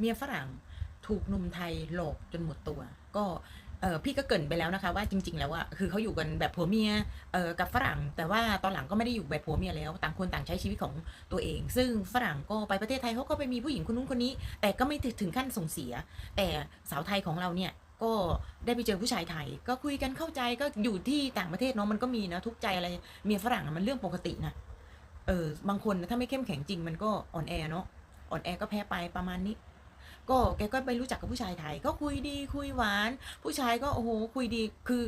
เมียฝรั่งถูกหนุ่มไทยหลอกจนหมดตัว ก็เออพี่ก็เกินไปแล้วนะคะว่าจริง ๆ แล้วอะคือเขาอยู่กันแบบผัวเมียเออกับฝรั่ง แต่ว่าตอนหลังก็ไม่ได้อยู่แบบผัวเมียแล้ว ต่างคนต่างใช้ชีวิตของตัวเอง ซึ่งฝรั่งก็ไปประเทศไทยเขาก็ไปมีผู้หญิงคนนู้นคนนี้ แต่ก็ไม่ถึงขั้นส่งเสีย แต่สาวไทยของเราเนี่ยก็ได้ไปเจอผู้ชายไทย ก็คุยกันเข้าใจก็อยู่ที่ต่างประเทศเนาะมันก็มีนะทุกใจอะไรเมียฝรั่งมันเรื่องปกตินะเออบางคนถ้าไม่เข้มแข็งจริงมันก็อ่อนแอเนาะอ่อนแอก็แพ้ไปประมาณนี้ ก็แกก็ไปรู้จักกับผู้ชายไทย ก็คุยดีคุยหวาน ผู้ชายก็โอ้โหคุยดีคือ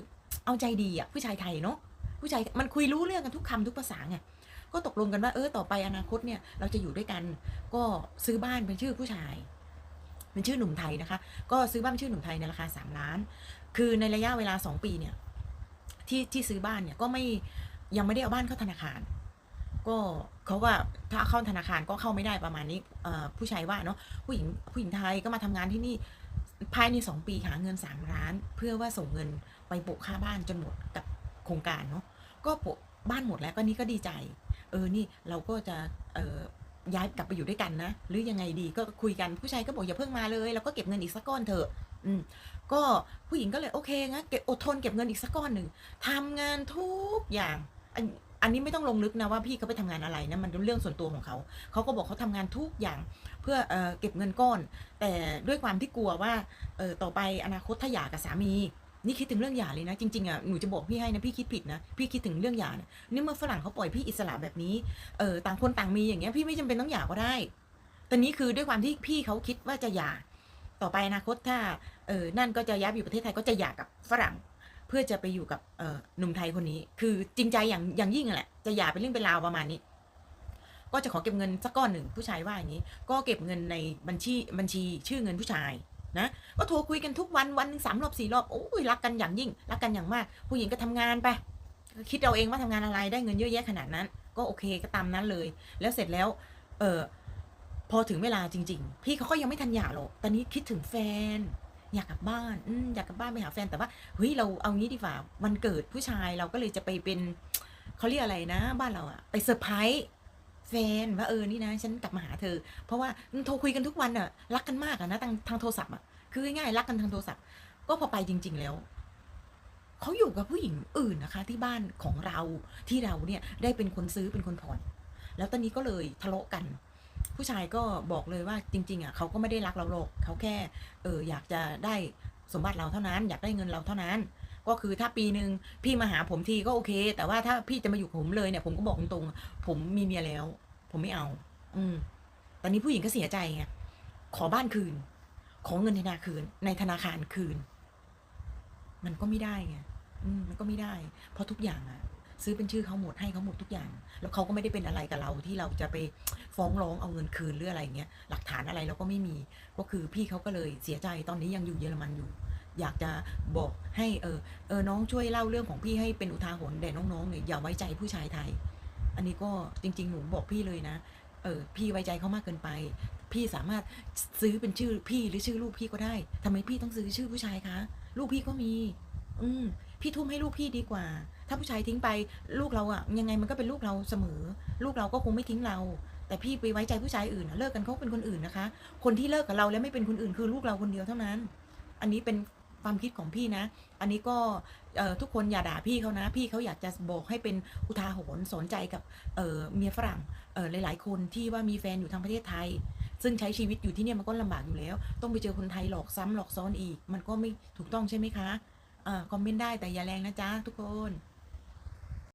เอาใจดีอะผู้ชายไทยเนาะผู้ชายมันคุยรู้เรื่องกันทุกคำทุกภาษาไงก็ตกลงกันว่าเออต่อไปอนาคตเนี่ยเราจะอยู่ด้วยกัน ก็ซื้อบ้านเป็นชื่อผู้ชายเป็นชื่อหนุ่มไทยนะคะ ก็ซื้อบ้านเป็นชื่อหนุ่มไทยในราคาสามล้าน คือในระยะเวลาสองปีเนี่ยที่ที่ซื้อบ้านเนี่ยก็ไม่ยังไม่ได้เอาบ้านเข้าธนาคาร ก็เขาว่าถ้าเข้าธนาคารก็เข้าไม่ได้ประมาณนี้ผู้ชายว่าเนาะผู้หญิงผู้หญิงไทยก็มาทำงานที่นี่ภายในสองปีหาเงินสามล้าน เพื่อว่าส่งเงินไปโปะค่าบ้านจนหมดกับโครงการเนาะก็โปะบ้านหมดแล้วก็นี่ก็ดีใจ เออนี่เราก็จะเออย้ายกลับไปอยู่ด้วยกันนะ หรือยังไงดีก็คุยกันผู้ชายก็บอกอย่าเพิ่งมาเลยเราก็เก็บเงินอีกสักก้อนเถอะอืมก็ผู้หญิงก็เลยโอเคงั้นเก็บอดทนเก็บเงินอีกสักก้อนหนึ่งทำงานทุกอย่าง อันนี้ไม่ต้องลงลึกนะว่าพี่เขาไปทำงานอะไรนะมันเป็นเรื่องส่วนตัวของเขาเขาก็บอกเขาทำงานทุกอย่างเพื่อเอเก็บเงินก้อน แต่ด้วยความที่กลัวว่าต่อไปอนาคตถ้าหย่ากับสามีนี่คิดถึงเรื่องหย่าเลยนะ จริงๆอะหนูจะบอกพี่ให้นะพี่คิดผิดนะพี่คิดถึงเรื่องหย่านะนี่เมื่อฝรั่งเขาปล่อยพี่อิสระแบบนี้เออต่างคนต่างมีอย่างเงี้ยพี่ไม่จำเป็นต้องหย่าก็ได้แต่นี้คือด้วยความที่พี่เขาคิดว่าจะหย่าต่อไปอนาคตถ้าเออนั่นก็จะย้ายไปอยู่ประเทศไทยก็จะหย่ากับฝรั่ง พื่อจะไปอยู่กับเหนุ่มไทยคนนี้ คือจริงใจอย่างอย่างยิ่งแหละ จะหย่าเป็นเรื่องเป็นราวประมาณนี้ ก็จะขอเก็บเงินสักก้อนหนึ่งผู้ชายว่าอย่างนี้ ก็เก็บเงินในบัญชีบัญชีชื่อเงินผู้ชายนะก็โทรคุยกันทุกวันวันหนึ่งสามรอบสี่รอบโอ้ยรักกันอย่างยิ่ง รักกันอย่างมาก ผู้หญิงก็ทำงานไปคิดเอาเองว่าทำงานอะไรได้เงินเยอะแยะขนาดนั้น ก็โอเคก็ตามนั้นเลย แล้วเสร็จแล้ว เออพอถึงเวลาจริง ๆ พี่เขาก็ยังไม่ทันหย่าหรอกตอนนี้คิดถึงแฟน อยากกลับบ้านอือยากกลับบ้านไปหาแฟนแต่ว่าเฮ้ยเราเอางี้ดีกว่าวันเกิดผู้ชายเราก็เลยจะไปเป็นเขาเรียกอะไรนะ บ้านเราอะไปเซอร์ไพรส์แฟนว่าเออนี่นะ ฉันกลับมาหาเธอ เพราะว่าโทรคุยกันทุกวันอะรักกันมากอะนะทางทางโทรศัพท์อะคือง่ายๆรักกันทางโทรศัพท์ ก็พอไปจริง ๆแล้วเขาอยู่กับผู้หญิงอื่นนะคะ ที่บ้านของเราที่เราเนี่ยได้เป็นคนซื้อเป็นคนผ่อนแล้วตอนนี้ก็เลยทะเลาะกัน ผู้ชายก็บอกเลยว่าจริง ๆอะเขาก็ไม่ได้รักเราหรอกเขาแค่เอออยากจะได้สมบัติเราเท่านั้น อยากได้เงินเราเท่านั้น ก็คือถ้าปีหนึ่งพี่มาหาผมทีก็โอเค แต่ว่าถ้าพี่จะมาอยู่ผมเลยเนี่ย ผมก็บอกตรงๆผมมีเมียแล้ว ผมไม่เอา อืมตอนนี้ผู้หญิงก็เสียใจไงขอบ้านคืน ขอเงินธนาคารในธนาคารคืน มันก็ไม่ได้ไงมมันก็ไม่ได้ เพราะทุกอย่างอะ ซื้อเป็นชื่อเขาหมดให้เขาหมดทุกอย่าง แล้วเขาก็ไม่ได้เป็นอะไรกับเราที่เราจะไปฟ้องร้องเอาเงินคืนหรืออะไรเงี้ยหลักฐานอะไรเราก็ไม่มีก็คือพี่เขาก็เลยเสียใจตอนนี้ยังอยู่เยอรมันอยู่ อยากจะบอกให้เออเออน้องช่วยเล่าเรื่องของพี่ให้เป็นอุทาหรณ์แด่น้องๆเนี่ยอย่าไว้ใจผู้ชายไทย อันนี้ก็จริง ๆ หนูบอกพี่เลยนะเออพี่ไว้ใจเขามากเกินไป พี่สามารถซื้อเป็นชื่อพี่หรือชื่อลูกพี่ก็ได้ทำไมพี่ต้องซื้อชื่อผู้ชายคะ ลูกพี่ก็มี อืมพี่ทุ่มให้ลูกพี่ดีกว่า ถ้าผู้ชายทิ้งไปลูกเราอะยังไงมันก็เป็นลูกเราเสมอ ลูกเราก็คงไม่ทิ้งเรา แต่พี่ไปไว้ใจผู้ชายอื่นเลิกกันเขาเป็นคนอื่นนะคะ คนที่เลิกกับเราแล้วไม่เป็นคนอื่นคือลูกเราคนเดียวเท่านั้น อันนี้เป็นความคิดของพี่นะ อันนี้ก็ทุกคนอย่าด่าพี่เขานะ พี่เขาอยากจะบอกให้เป็นอุทาหรณ์สนใจกับเเมียฝรั่งหลาย ๆ คนที่ว่ามีแฟนอยู่ทางประเทศไทย ซึ่งใช้ชีวิตอยู่ที่เนี่ยมันก็ลำบากอยู่แล้ว ต้องไปเจอคนไทยหลอกซ้ำหลอกซ้อนอีก มันก็ไม่ถูกต้องใช่ไหมคะอคอมเมนต์ได้แต่อย่าแรงนะจ๊ะทุกคน